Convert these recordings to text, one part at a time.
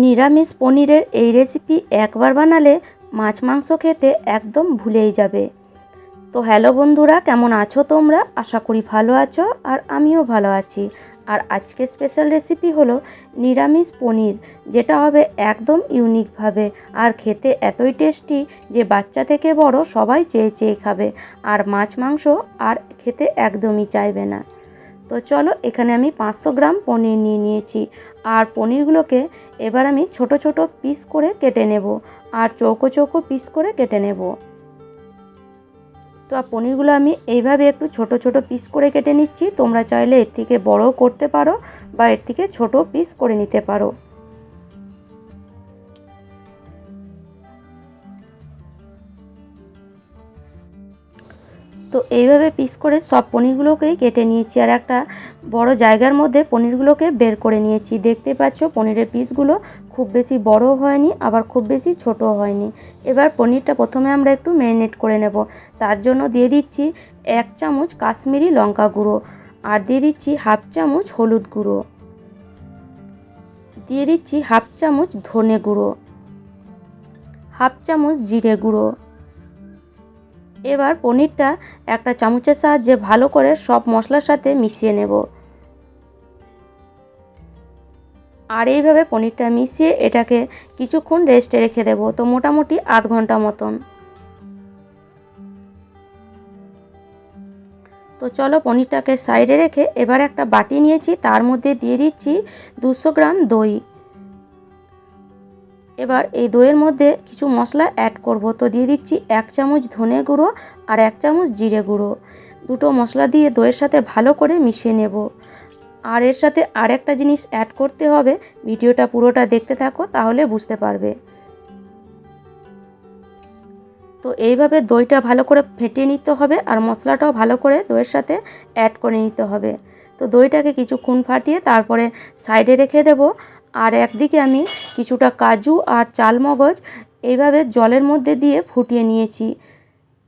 নিরামিষ পনিরের এই রেসিপি একবার বানালে মাছ মাংস খেতে একদম ভুলেই যাবে। তো হ্যালো বন্ধুরা, কেমন আছো তোমরা? আশা করি ভালো আছো আর আমিও ভালো আছি। আর আজকের স্পেশাল রেসিপি হলো নিরামিষ পনির, যেটা হবে একদম ইউনিকভাবে আর খেতে এতই টেস্টি যে বাচ্চা থেকে বড় সবাই চেয়ে চেয়ে খাবে। আর মাছ মাংস আর খেতে একদমই চাইবে না। তো চলো এখানে আমি পাঁচশো গ্রাম পনির নিয়ে নিয়েছি। আর পনিরগুলোকে এবার আমি ছোট ছোট পিস করে কেটে নেব আর চৌকো চৌকো পিস করে কেটে নেব। তো পনিরগুলো আমি এইভাবে একটু ছোট ছোট পিস করে কেটে নিচ্ছি। তোমরা চাইলে এর থেকে বড়ও করতে পারো বা এর থেকে ছোট পিস করে নিতে পারো। তো এইভাবে পিস করে সব পনিরগুলোকেই কেটে নিয়েছি। আর একটা বড় জায়গার মধ্যে পনিরগুলোকে বের করে নিয়েছি। দেখতে পাচ্ছ পনিরের পিসগুলো খুব বেশি বড় হয়নি, আবার খুব বেশি ছোট হয়নি। এবার পনিরটা প্রথমে আমরা একটু ম্যারিনেট করে নেব। তার জন্য দিয়ে দিচ্ছি এক চামচ কাশ্মীরি লঙ্কা গুঁড়ো আর দিয়ে দিচ্ছি হাফ চামচ হলুদ গুঁড়ো। দিয়ে দিচ্ছি হাফ চামচ ধনে গুঁড়ো, হাফ চামচ জিরে গুঁড়ো। এবার পনিরটা একটা চামচের সাহায্যে ভালো করে সব মশলার সাথে মিশিয়ে নেব। আর এইভাবে পনিরটা মিশিয়ে এটাকে কিছুক্ষণ রেস্টে রেখে দেব, তো মোটামুটি আধ ঘণ্টা মতন। তো চলো পনিরটাকে সাইডে রেখে এবার একটা বাটি নিয়েছি, তার মধ্যে দিয়ে দিচ্ছি দুশো গ্রাম দই। এবার এই দইয়ের মধ্যে কিছু মশলা অ্যাড করব। তো দিয়ে দিচ্ছি এক চামচ ধনে গুঁড়ো আর এক চামচ জিরে গুঁড়ো। দুটো মশলা দিয়ে দইয়ের সাথে ভালো করে মিশিয়ে নেব। আর এর সাথে আর একটা জিনিস অ্যাড করতে হবে, ভিডিওটা পুরোটা দেখতে থাকো তাহলে বুঝতে পারবে। তো এইভাবে দইটা ভালো করে ফেটিয়ে নিতে হবে আর মশলাটাও ভালো করে দইয়ের সাথে অ্যাড করে নিতে হবে। তো দইটাকে কিছুক্ষণ ফাটিয়ে তারপরে সাইডে রেখে দেবো। আর একদিকে আমি কিছুটা কাজু আর চালমগজ এইভাবে জলের মধ্যে দিয়ে ফুটিয়ে নিয়েছি।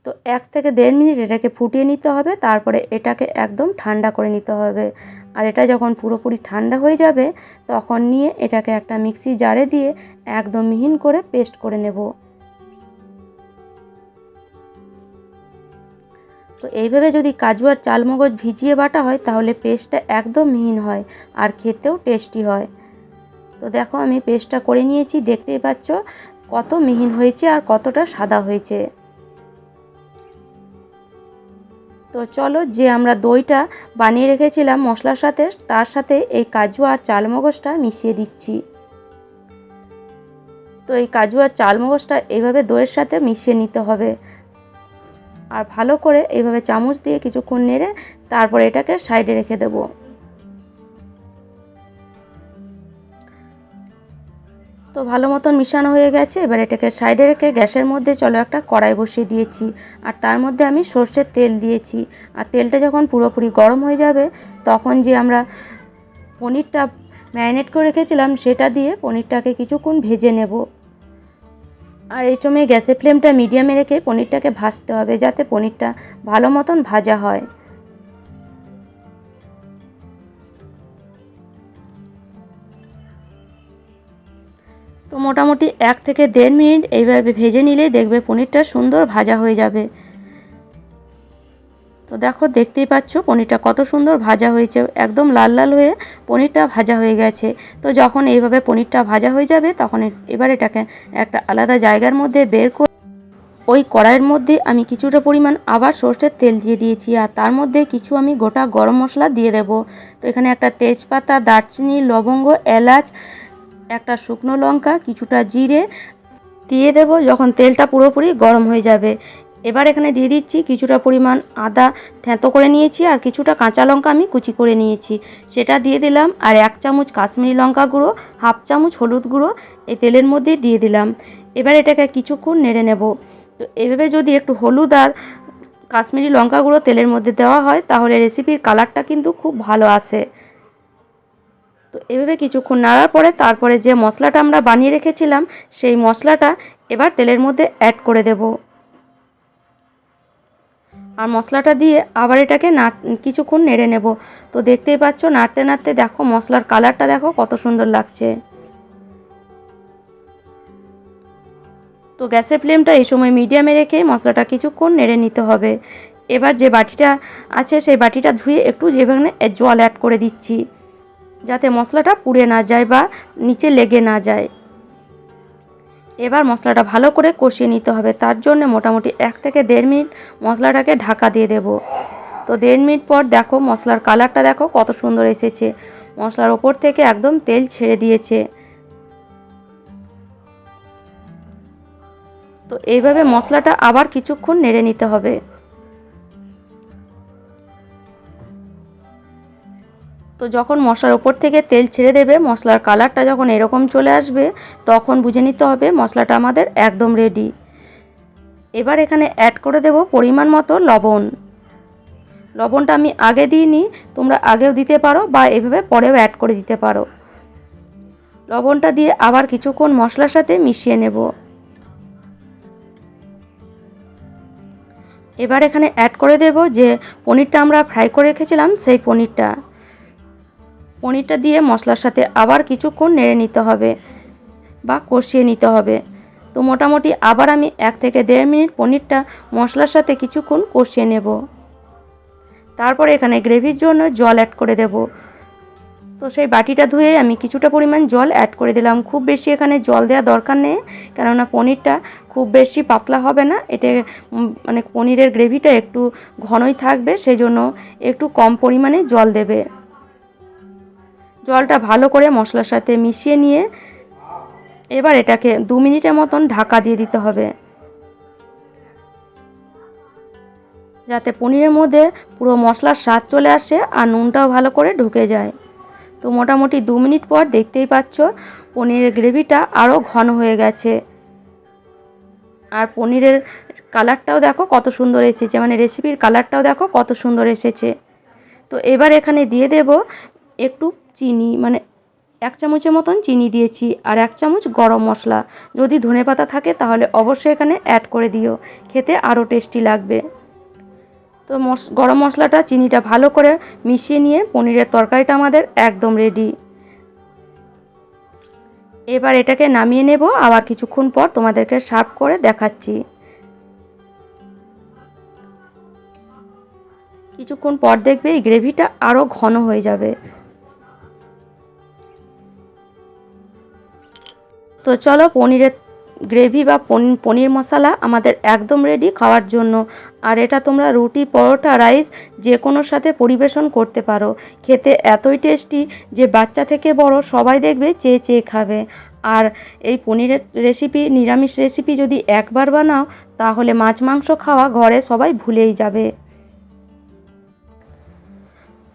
তো এক থেকে দেড় মিনিট এটাকে ফুটিয়ে নিতে হবে, তারপরে এটাকে একদম ঠান্ডা করে নিতে হবে। আর এটা যখন পুরোপুরি ঠান্ডা হয়ে যাবে, তখন নিয়ে এটাকে একটা মিক্সি জারে দিয়ে একদম মিহিন করে পেস্ট করে নেব। তো এইভাবে যদি কাজু আর চালমগজ ভিজিয়ে বাটা হয়, তাহলে পেস্টটা একদম মিহিন হয় আর খেতেও টেস্টি হয়। তো দেখো, আমি পেস্টটা করে নিয়েছি। দেখতেই পাচ্ছ কত মিহিন হয়েছে আর কতটা সাদা হয়েছে। তো চলো যে আমরা দইটা বানিয়ে রেখেছিলাম মশলার সাথে, তার সাথে এই কাজু আর চালমগজটা মিশিয়ে দিচ্ছি। তো এই কাজু আর চালমগজটা এইভাবে দইয়ের সাথে মিশিয়ে নিতে হবে। আর ভালো করে এইভাবে চামচ দিয়ে কিছুক্ষণ নেড়ে তারপর এটাকে সাইডে রেখে দেবো। তো ভালো মতন মিশানো হয়ে গেছে। এবার এটাকে সাইডে রেখে গ্যাসের মধ্যে চলো একটা কড়াই বসিয়ে দিয়েছি। আর তার মধ্যে আমি সর্ষের তেল দিয়েছি। আর তেলটা যখন পুরোপুরি গরম হয়ে যাবে, তখন যে আমরা পনিরটা ম্যারিনেট করে রেখেছিলাম, সেটা দিয়ে পনিরটাকে কিছুক্ষণ ভেজে নেব। আর এই সময় গ্যাসের ফ্লেমটা মিডিয়ামে রেখে পনিরটাকে ভাজতে হবে, যাতে পনিরটা ভালো মতন ভাজা হয়। তো মোটামুটি এক থেকে দেড় মিনিট এইভাবে ভেজে নিলেই দেখবে পনিরটা সুন্দর ভাজা হয়ে যাবে। তো দেখো, দেখতেই পাচ্ছ পনিরটা কত সুন্দর ভাজা হয়েছে। একদম লাল লাল হয়ে পনিরটা ভাজা হয়ে গেছে। তো যখন এইভাবে পনিরটা ভাজা হয়ে যাবে, তখন এবার এটাকে একটা আলাদা জায়গার মধ্যে বের করে ওই কড়াইয়ের মধ্যে আমি কিছুটা পরিমাণ আবার সর্ষের তেল দিয়ে দিয়েছি আর তার মধ্যে কিছু আমি গোটা গরম মশলা দিয়ে দেব। তো এখানে একটা তেজপাতা, দারচিনি, লবঙ্গ, এলাচ একটা শুকনো লঙ্কা, কিছুটা জিরে দিয়ে দেব যখন তেলটা পুরোপুরি গরম হয়ে যাবে। এবার এখানে দিয়ে দিচ্ছি কিছুটা পরিমাণ আদা থেঁতো করে নিয়েছি আর কিছুটা কাঁচা লঙ্কা আমি কুচি করে নিয়েছি। সেটা দিয়ে দিলাম আর এক চামচ কাশ্মীরি লঙ্কা গুঁড়ো, হাফ চামচ হলুদ গুঁড়ো এই তেলের মধ্যে দিয়ে দিলাম। এবার এটাকে কিছুক্ষণ নেড়ে নেব। তো এভাবে যদি একটু হলুদ আর কাশ্মীরি লঙ্কা গুঁড়ো তেলের মধ্যে দেওয়া হয় তাহলে রেসিপির কালারটা কিন্তু খুব ভালো আসে। তো এভাবে কিছুক্ষণ নাড়ার পরে তারপরে যে মশলাটা আমরা বানিয়ে রেখেছিলাম, সেই মশলাটা এবার তেলের মধ্যে অ্যাড করে দেব। আর মশলাটা দিয়ে আবার এটাকে না কিছুক্ষণ নেড়ে নেব। তো দেখতেই পাচ্ছ, নাড়তে নাড়তে দেখো মশলার কালারটা দেখো কত সুন্দর লাগছে। তো গ্যাসের ফ্লেমটা এই সময় মিডিয়ামে রেখে মশলাটা কিছুক্ষণ নেড়ে নিতে হবে। এবার যে বাটিটা আছে, সেই বাটিটা ধুয়ে একটু যেখানে জল অ্যাড করে দিচ্ছি। যাতে মশলাটা পুড়ে না যায় বা নিচে লেগে না যায়। এবার মশলাটা ভালো করে কষিয়ে নিতে হবে। তার জন্য মোটামুটি এক থেকে দেড় মিনিট মশলাটাকে ঢাকা দিয়ে দেব। তো দেড় মিনিট পর দেখো মশলার কালারটা দেখো কত সুন্দর এসেছে। মশলার ওপর থেকে একদম তেল ছেড়ে দিয়েছে। তো এইভাবে মশলাটা আবার কিছুক্ষণ নেড়ে নিতে হবে। তো যখন মশলার ওপর থেকে তেল ছেড়ে দেবে, মশলার কালারটা যখন এরকম চলে আসবে, তখন বুঝে নিতে হবে মশলাটা আমাদের একদম রেডি এবার এখানে অ্যাড করে দেব পরিমাণ মতো লবণ। লবণটা আমি আগে দিইনি, তোমরা আগেও দিতে পারো বা এভাবে পরেও অ্যাড করে দিতে পারো। লবণটা দিয়ে আবার কিছুক্ষণ মশলার সাথে মিশিয়ে নেব। এবার এখানে অ্যাড করে দেব যে পনিরটা আমরা ফ্রাই করে রেখেছিলাম, সেই পনিরটা। পনিরটা দিয়ে মশলার সাথে আবার কিছুক্ষণ নেড়ে নিতে হবে বা কষিয়ে নিতে হবে। তো মোটামুটি আবার আমি এক থেকে দেড় মিনিট পনিরটা মশলার সাথে কিছুক্ষণ কষিয়ে নেব। তারপর এখানে গ্রেভির জন্য জল অ্যাড করে দেব। তো সেই বাটিটা ধুয়ে আমি কিছুটা পরিমাণ জল অ্যাড করে দিলাম। খুব বেশি এখানে জল দেওয়া দরকার নেই, কেননা পনিরটা খুব বেশি পাতলা হবে না। এটা মানে পনিরের গ্রেভিটা একটু ঘনই থাকবে সেই জন্য একটু কম পরিমাণে জল দেবে। জলটা ভালো করে মশলার সাথে মিশিয়ে নিয়ে এবার এটাকে দু মিনিটের মতন ঢাকা দিয়ে দিতে হবে। যাতে পনিরের মধ্যে পুরো মশলার স্বাদ চলে আসে আর নুনটাও ভালো করে ঢুকে যায়। তো মোটামুটি দু মিনিট পর দেখতেই পাচ্ছ পনিরের গ্রেভিটা আরও ঘন হয়ে গেছে। আর পনিরের কালারটাও দেখো কত সুন্দর এসেছে মানে রেসিপির কালারটাও দেখো কত সুন্দর এসেছে। তো এবার এখানে দিয়ে দেব একটু চিনি মানে এক চামচের মতন চিনি দিয়েছি আর এক চামচ গরম মশলা। যদি ধনে পাতা থাকে তাহলে অবশ্যই এখানে অ্যাড করে দিও, খেতে আরও টেস্টি লাগবে। তো গরম মশলাটা চিনিটা ভালো করে মিশিয়ে নিয়ে পনিরের তরকারিটা আমাদের একদম রেডি এবার এটাকে নামিয়ে নেব, আবার কিছুক্ষণ পর তোমাদেরকে সার্ভ করে দেখাচ্ছি। কিছুক্ষণ পর দেখবে এই গ্রেভিটা আরও ঘন হয়ে যাবে। তো চলো পনিরের গ্রেভি বা পনির মশলা আমাদের একদম রেডি খাওয়ার জন্য। আর এটা তোমরা রুটি, পরোটা রাইস যে কোনোর সাথে পরিবেশন করতে পারো। খেতে এতই টেস্টি যে বাচ্চা থেকে বড় সবাই দেখবে চেয়ে চেয়ে খাবে। আর এই পনিরের রেসিপি নিরামিষ রেসিপি যদি একবার বানাও, তাহলে মাছ মাংস খাওয়া ঘরে সবাই ভুলেই যাবে।